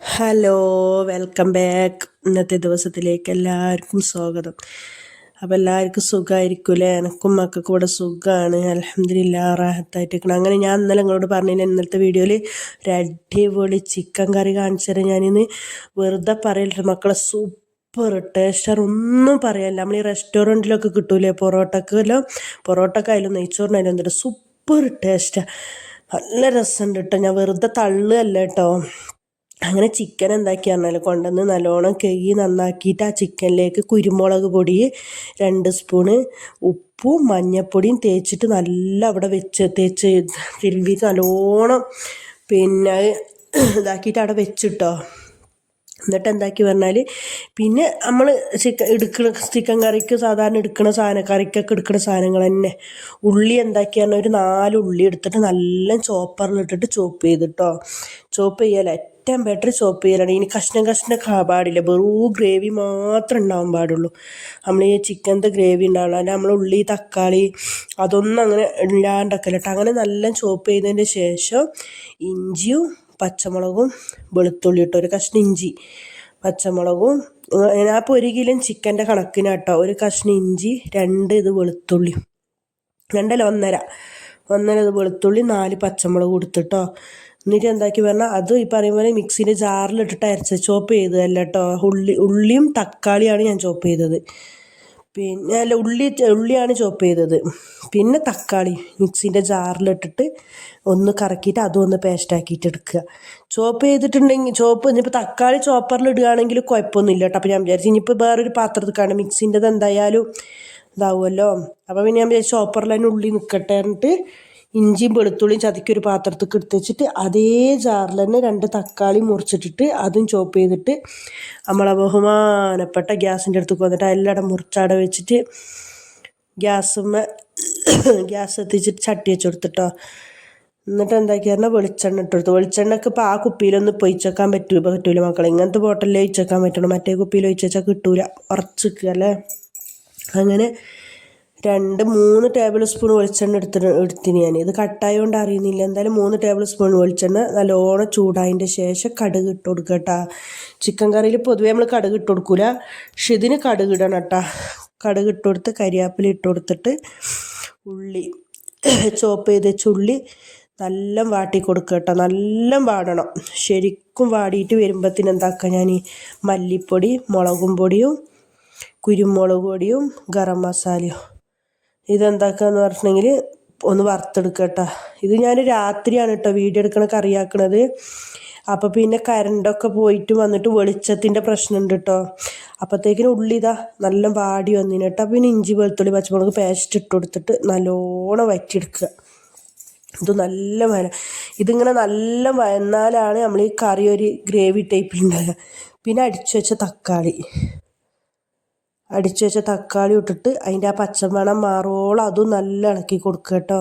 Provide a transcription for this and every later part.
Hello welcome back ഇന്നത്തെ ദിവസത്തിലേക്ക് എല്ലാവർക്കും സ്വാഗതം. അപ്പോൾ എല്ലാവർക്കും സുഖമായിരിക്കുമല്ലേ എനക്കും മക്കൾക്കും ഇവിടെ സുഖമാണ് അലഹമില്ല റാഹത്തായിട്ടിരിക്കണം. അങ്ങനെ ഞാൻ ഇന്നലെ നിങ്ങളോട് പറഞ്ഞില്ല ഇന്നത്തെ വീഡിയോയിൽ ഒരു അടിപൊളി ചിക്കൻ കറി കാണിച്ചു തരാം ഞാനിന്ന്. വെറുതെ പറയലിട്ട് മക്കളെ സൂപ്പർ ടേസ്റ്റർ ഒന്നും പറയാനില്ല. നമ്മൾ ഈ റെസ്റ്റോറന്റിലൊക്കെ കിട്ടൂലേ പൊറോട്ടക്കെല്ലാം പൊറോട്ടക്കായാലും നെയ്ച്ചോറിനായാലും എന്തിട്ട് സൂപ്പർ ടേസ്റ്റാണ് നല്ല രസമുണ്ട് കേട്ടോ. ഞാൻ വെറുതെ തള്ളുകയല്ല കേട്ടോ. അങ്ങനെ ചിക്കൻ എന്താക്കി പറഞ്ഞാൽ കൊണ്ടുവന്ന് നല്ലോണം കഴുകി നന്നാക്കിയിട്ട് ആ ചിക്കനിലേക്ക് കുരുമുളക് പൊടി രണ്ട് സ്പൂണ് ഉപ്പും മഞ്ഞൾപ്പൊടിയും തേച്ചിട്ട് നല്ല അവിടെ വെച്ച് തേച്ച് തിരുമ്പി നല്ലോണം പിന്നെ ഇതാക്കിയിട്ട് അവിടെ വെച്ചിട്ടോ. എന്നിട്ട് എന്താക്കി പറഞ്ഞാൽ പിന്നെ നമ്മൾ ചിക്കൻ എടുക്കണ ചിക്കൻ കറിക്ക് സാധാരണ എടുക്കുന്ന സാധനം കറിക്കൊക്കെ എടുക്കുന്ന സാധനങ്ങൾ തന്നെ. ഉള്ളി എന്താക്കിയാണ് ഒരു നാല് ഉള്ളി എടുത്തിട്ട് നല്ല ചോപ്പറിലിട്ടിട്ട് ചോപ്പ് ചെയ്തിട്ടോ. ചോപ്പ് ചെയ്യാൻ ഏറ്റവും ബെറ്റർ ചോപ്പ് ചെയ്യലാണ്. ഇനി കഷ്ണം കഷ്ണം പാടില്ല. വെറും ഗ്രേവി മാത്രം ഉണ്ടാവാൻ പാടുള്ളൂ. നമ്മൾ ഈ ചിക്കന്റെ ഗ്രേവി ഉണ്ടാവുള്ളൂ അല്ല നമ്മൾ ഉള്ളി തക്കാളി അതൊന്നും അങ്ങനെ ഇല്ലാണ്ടൊക്കെ അങ്ങനെ നല്ല ചോപ്പ് ചെയ്തതിന്റെ ശേഷം ഇഞ്ചിയും പച്ചമുളകും വെളുത്തുള്ളി ഇട്ടോ ഒരു കഷ്ണം ഇഞ്ചി പച്ചമുളകും ഞാൻ ഇപ്പോൾ ഒരു കിലോ ചിക്കന്റെ കണക്കിനാട്ടോ ഒരു കഷ്ണം ഇഞ്ചി രണ്ട് ഇത് വെളുത്തുള്ളി രണ്ടല്ല ഒന്നര. ഒന്നര ഇത് വെളുത്തുള്ളി നാല് പച്ചമുളക് കൊടുത്തിട്ടോ എന്നിട്ട് എന്താക്കി പറഞ്ഞാൽ അത് ഈ പറയും പോലെ മിക്സിന്റെ ജാറിലിട്ടിട്ട് അരച്ച് ചോപ്പ് ചെയ്തതല്ല കേട്ടോ ഉള്ളി ഉള്ളിയും തക്കാളിയാണ് ഞാൻ ചോപ്പ് ചെയ്തത്. പിന്നെ അല്ല ഉള്ളി ഉള്ളിയാണ് ചോപ്പ് ചെയ്തത്. പിന്നെ തക്കാളി മിക്സിന്റെ ജാറിലിട്ടിട്ട് ഒന്ന് കറക്കിയിട്ട് അതും ഒന്ന് പേസ്റ്റാക്കിയിട്ട് എടുക്കുക. ചോപ്പ് ചെയ്തിട്ടുണ്ടെങ്കിൽ ചോപ്പ് ഇനിയിപ്പോൾ തക്കാളി ചോപ്പറിൽ ഇടുകയാണെങ്കിൽ കുഴപ്പമൊന്നുമില്ല കേട്ടോ. അപ്പോൾ ഞാൻ വിചാരിച്ചു ഇനിയിപ്പോൾ വേറൊരു പാത്രത്തിൽ കാണും മിക്സിന്റെത് എന്തായാലും ഇതാവുമല്ലോ. അപ്പോൾ പിന്നെ ഞാൻ വിചാരിച്ചു ചോപ്പറിൽ തന്നെ ഉള്ളി നിൽക്കട്ടെ എന്നിട്ട് ഇഞ്ചിയും വെളുത്തുള്ളിയും ചതക്കി ഒരു പാത്രത്തിൽ എടുത്തുവെച്ചിട്ട് അതേ ജാറിൽ തന്നെ രണ്ട് തക്കാളി മുറിച്ചിട്ടിട്ട് അതും ചോപ്പ് ചെയ്തിട്ട് നമ്മളെ ബഹുമാനപ്പെട്ട ഗ്യാസിന്റെ അടുത്ത് വന്നിട്ട് എല്ലായിടം മുറിച്ചാടെ വെച്ചിട്ട് ഗ്യാസുമ്മ ഗ്യാസ് എത്തിച്ചിട്ട് ചട്ടി വെച്ച് കൊടുത്തിട്ടോ. എന്നിട്ട് എന്താക്കി പറഞ്ഞാൽ വെളിച്ചെണ്ണ ഇട്ടെടുത്തു വെളിച്ചെണ്ണ ഒക്കെ ഇപ്പോൾ ആ കുപ്പിയിലൊന്നും പൊയിച്ചേക്കാൻ പറ്റൂ പറ്റൂല മക്കളെ. ഇങ്ങനത്തെ ബോട്ടലിൽ ഒഴിച്ചേക്കാൻ പറ്റുള്ളൂ മറ്റേ കുപ്പിയിൽ ഒഴിച്ച് വെച്ചാൽ കിട്ടൂല. ഉറച്ചിക്കുക അല്ലേ? അങ്ങനെ രണ്ട് മൂന്ന് ടേബിൾ സ്പൂൺ വെളിച്ചെണ്ണ എടുത്ത് എടുത്തിന് ഞാൻ ഇത് കട്ടായതുകൊണ്ട് അറിയുന്നില്ല. എന്തായാലും മൂന്ന് ടേബിൾ സ്പൂൺ വെളിച്ചെണ്ണ നല്ലോണം ചൂടായതിന്റെ ശേഷം കടുക് ഇട്ട് കൊടുക്കുക കേട്ടോ ചിക്കൻ കറിയിൽ പൊതുവേ നമ്മൾ കടുക് ഇട്ട് കൊടുക്കില്ല പക്ഷെ ഇതിന് കടുക് ഇടണം കേട്ടോ കടുക് ഇട്ട് കൊടുത്ത് കരിയാപ്പില ഇട്ട് കൊടുത്തിട്ട് ഉള്ളി ചോപ്പ് ചെയ്ത് വെച്ച ഉള്ളി നല്ല വാട്ടി കൊടുക്കുക കേട്ടോ നല്ല വാടണം. ശരിക്കും വാടിയിട്ട് വരുമ്പോഴത്തേന് എന്താക്കുക ഞാൻ മല്ലിപ്പൊടി മുളകും പൊടിയും കുരുമുളക് പൊടിയും ഗരം മസാലയും. ഇതെന്താക്കാന്ന് പറഞ്ഞിട്ടുണ്ടെങ്കിൽ ഒന്ന് വറുത്തെടുക്കുക ഇത് ഞാൻ രാത്രിയാണ് കേട്ടോ വീഡിയോ എടുക്കണ കറിയാക്കണത്. അപ്പോൾ പിന്നെ കരണ്ടൊക്കെ പോയിട്ട് വന്നിട്ട് വെളിച്ചത്തിന്റെ പ്രശ്നമുണ്ട് കേട്ടോ അപ്പോഴത്തേക്കിന് ഉള്ളി ഇതാ നല്ല വാടി വന്നിന് കേട്ടോ പിന്നെ ഇഞ്ചി വെളുത്തുള്ളി പച്ചമുളക് പേസ്റ്റ് ഇട്ട് കൊടുത്തിട്ട് നല്ലോണം വറ്റിയെടുക്കുക. ഇത് നല്ല വന ഇതിങ്ങനെ നല്ല വന്നാലാണ് നമ്മൾ ഈ കറി ഒരു ഗ്രേവി ടൈപ്പിലുണ്ടാകുക പിന്നെ അടിച്ചു വെച്ച തക്കാളി. അടിച്ചു വെച്ച തക്കാളി ഇട്ടിട്ട് അതിന്റെ ആ പച്ചമണം മാറോളം അതും നല്ല ഇളക്കി കൊടുക്കുക കേട്ടോ.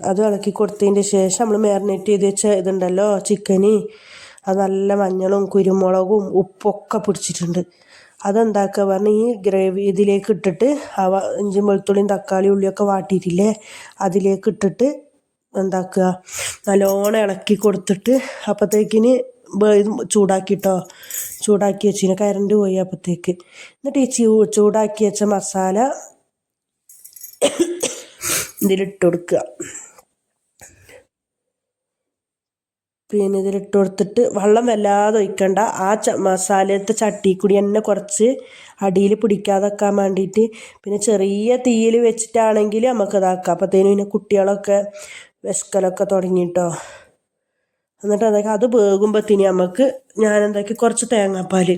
അത് ഇളക്കി കൊടുത്തതിന്റെ ശേഷം നമ്മൾ മാരിനേറ്റ് ചെയ്ത് വെച്ച ഇതുണ്ടല്ലോ ചിക്കന് അത് നല്ല മഞ്ഞളും കുരുമുളകും ഉപ്പൊക്കെ പിടിച്ചിട്ടുണ്ട്. അതെന്താക്കുക പറഞ്ഞാൽ ഈ ഗ്രേവി ഇതിലേക്ക് ഇട്ടിട്ട് അവ ഇഞ്ചും വെളുത്തുള്ളിയും തക്കാളി ഉള്ളിയൊക്കെ വാട്ടിയിട്ടില്ലേ അതിലേക്ക് ഇട്ടിട്ട് എന്താക്കുക നല്ലോണം ഇളക്കി കൊടുത്തിട്ട് അപ്പോഴത്തേക്കിന് ഇത് ചൂടാക്കിയിട്ടോ ചൂടാക്കി വെച്ചിന് കരണ്ട് പോയി അപ്പോഴത്തേക്ക് എന്നിട്ട് ഈ ചൂ ചൂടാക്കി വെച്ച മസാല ഇതിലിട്ട് കൊടുക്കുക. പിന്നെ ഇതിലിട്ട് കൊടുത്തിട്ട് വെള്ളം വല്ലാതെ ഒഴിക്കണ്ട. ആ ച മസാലത്തെ ചട്ടി കൂടി തന്നെ കുറച്ച് അടിയിൽ പിടിക്കാതെക്കാൻ വേണ്ടിയിട്ട്. പിന്നെ ചെറിയ തീയിൽ വെച്ചിട്ടാണെങ്കിൽ നമുക്ക് ഇതാക്കാം. അപ്പോഴത്തേനും പിന്നെ കുട്ടികളൊക്കെ വിശക്കലൊക്കെ തുടങ്ങിയിട്ടോ എന്നിട്ട് അതൊക്കെ അത് വേകുമ്പോഴത്തേന് നമുക്ക് ഞാൻ എന്താക്കി കുറച്ച് തേങ്ങാപ്പാൽ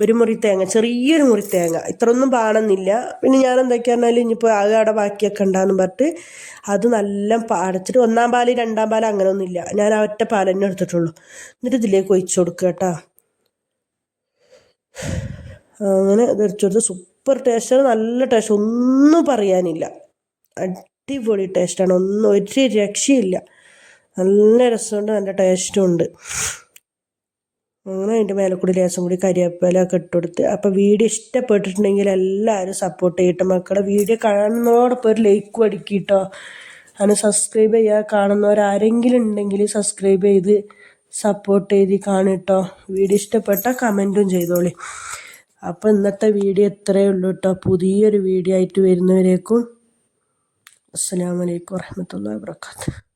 ഒരു മുറി തേങ്ങ ചെറിയൊരു മുറി തേങ്ങ. ഇത്രയൊന്നും പാടുന്നില്ല പിന്നെ ഞാൻ എന്താക്കി പറഞ്ഞാൽ ഇനിയിപ്പോൾ ആകെ അവിടെ ബാക്കിയൊക്കെ ഉണ്ടാകുന്നു പറഞ്ഞിട്ട് അത് നല്ല അടച്ചിട്ട് ഒന്നാം പാൽ രണ്ടാം പാൽ പാൽ അങ്ങനെയൊന്നുമില്ല ഞാൻ ആ ഒറ്റ പാൽ തന്നെ എടുത്തിട്ടുള്ളൂ. എന്നിട്ട് ഇതിലേക്ക് ഒഴിച്ചു കൊടുക്കുക കേട്ടോ. അങ്ങനെ ഇത് ഒഴിച്ചു കൊടുത്ത് സൂപ്പർ ടേസ്റ്റ് നല്ല ടേസ്റ്റ് ഒന്നും പറയാനില്ല. അടിപൊളി ടേസ്റ്റാണ് ഒന്നും ഒരു രക്ഷയില്ല നല്ല രസമുണ്ട് നല്ല ടേസ്റ്റും ഉണ്ട് അങ്ങനെ അതിന്റെ മേലെ ലേസം കൂടി കരിവേപ്പിലൊക്കെ ഇട്ട് കൊടുത്ത് അപ്പോൾ വീഡിയോ ഇഷ്ടപ്പെട്ടിട്ടുണ്ടെങ്കിൽ എല്ലാവരും സപ്പോർട്ട് ചെയ്യട്ടെ മക്കളെ. വീഡിയോ കാണുന്നതോടൊപ്പം ഒരു ലൈക്ക് അടിക്കിട്ടോ. അങ്ങനെ സബ്സ്ക്രൈബ് ചെയ്യുക കാണുന്നവരാരെങ്കിലും ഉണ്ടെങ്കിൽ സബ്സ്ക്രൈബ് ചെയ്ത് സപ്പോർട്ട് ചെയ്ത് കാണിട്ടോ. വീഡിയോ ഇഷ്ടപ്പെട്ടാൽ കമന്റും ചെയ്തോളി. അപ്പോൾ ഇന്നത്തെ വീഡിയോ ഇത്രയേ ഉള്ളൂ കേട്ടോ. പുതിയൊരു വീഡിയോ ആയിട്ട് വരുന്നവരേക്കും അസ്സാം വലൈക്കും വാഹമത്തല്ലാ വാബർക്കാത്തു